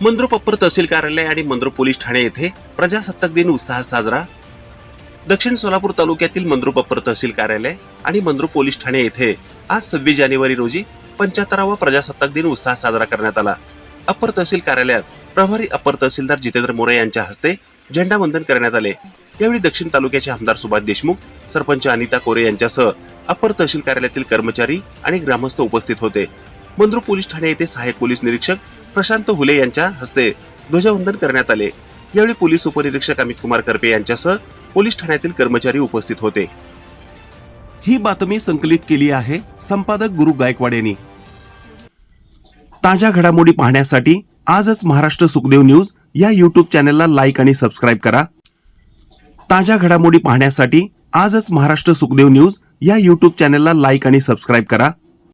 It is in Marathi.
मंद्रुप अप्पर तहसील कार्यालय आणि मंद्रुप पोलीस ठाणे येथे प्रजासत्ताक दिन उत्साहात साजरा. दक्षिण सोलापूर तालुक्यातील मंद्रुप अप्पर तहसील कार्यालय आणि मंद्रुप पोलीस ठाणे येथे आज सव्वीस जानेवारी रोजी पंच्याहत्तरावा प्रजासत्ताक दिन उत्साहात साजरा करण्यात आला. अप्पर तहसील कार्यालयात प्रभारी अप्पर तहसीलदार जितेंद्र मोरे यांच्या हस्ते झेंडावंदन करण्यात आले. यावेळी दक्षिण तालुक्याचे आमदार सुभाष देशमुख सरपंच अनिता कोरे यांच्यासह अप्पर तहसील कार्यालयातील कर्मचारी आणि ग्रामस्थ उपस्थित होते. मंद्रुप पोलीस ठाणे येथे सहाय्यक पोलीस निरीक्षक प्रशांत हुले यांच्या हस्ते ध्वजवंदन करण्यात आले. यावेळी पोलीस उपनिरीक्षक अमित कुमार करपे यांच्यासह पोलीस ठाण्यातील कर्मचारी उपस्थित होते. ही बातमी संकलित केली आहे संपादक गुरु गायकवाड यांनी. ताज्या घडामोडी पाहण्यासाठी आजच महाराष्ट्र सुखदेव न्यूज या यूट्यूब चॅनलला लाईक आणि सबस्क्राईब करा. ताज्या घडामोडी पाहण्यासाठी आजच महाराष्ट्र सुखदेव न्यूज या यूट्यूब चॅनलला लाईक आणि सबस्क्राईब करा.